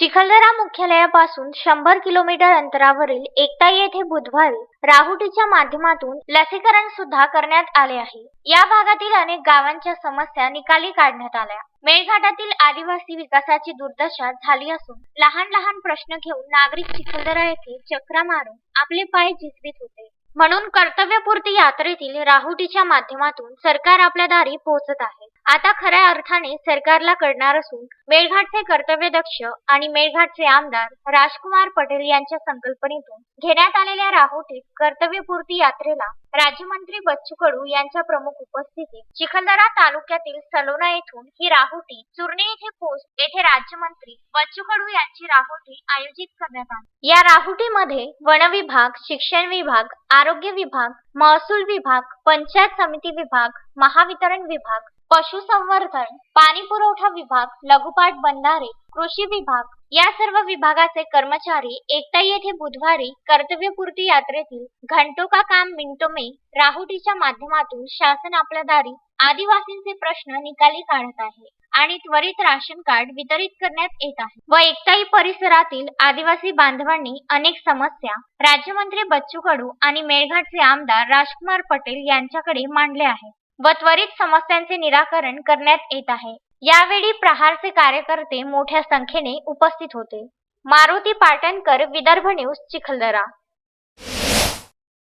चिखलदरा मुख्यालयापासून शंभर किलोमीटर अंतरावरील एकता येथे बुधवारी राहुटीच्या माध्यमातून लसीकरण सुद्धा करण्यात आले आहे. या भागातील अनेक गावांच्या समस्या निकाली काढण्यात आल्या. मेळघाटातील आदिवासी विकासाची दुर्दशा झाली असून लहान लहान प्रश्न घेऊन नागरिक चिखलदरा येथे चक्रा मारून आपले पाय झिजवीत होते. म्हणून कर्तव्यपूर्ती यात्रेतील राहुटीच्या माध्यमातून सरकार आपल्या दारी पोहोचत आहे. आता खऱ्या अर्थाने सरकारला कळणार असून मेळघाटचे कर्तव्यदक्ष आणि मेळघाटचे आमदार राजकुमार पटेल यांच्या संकल्पनेतून घेण्यात आलेल्या राहुटीत कर्तव्यपूर्ती यात्रेला राज्यमंत्री बच्चू कडू यांच्या प्रमुख उपस्थितीत चिखलदरा तालुक्यातील सलोना येथून ही राहुटी चुरणे येथे पोस्ट येथे राज्यमंत्री बच्चू कडू यांची राहुटी आयोजित करण्यात आली. या राहुटीमध्ये वन विभाग शिक्षण विभाग आरोग्य विभाग महसूल विभाग पंचायत समिती विभाग महावितरण विभाग पशुसंवर्धन पाणी पुरवठा विभाग लघुपाट बंधारे कृषी विभाग या सर्व विभागाचे कर्मचारी एकता येथे बुधवारी कर्तव्यपूर्ती यात्रेतील घंटो का काम मिनटो में राहुटीच्या माध्यमातून शासन आपल्या दारी आदिवासींचे प्रश्न निकाली काढत आहे आणि त्वरित राशन कार्ड वितरित करण्यात येत आहे. व एकताई परिसरातील आदिवासी बांधवांनी अनेक समस्या राज्यमंत्री बच्चू कडू आणि मेळघाटचे आमदार राजकुमार पटेल यांच्याकडे मांडले आहे व त्वरित समस्यांचे निराकरण करण्यात येत आहे. यावेळी प्रहारचे कार्यकर्ते मोठ्या संख्येने उपस्थित होते. मारुती पाटणकर विदर्भ न्यूज चिखलदरा.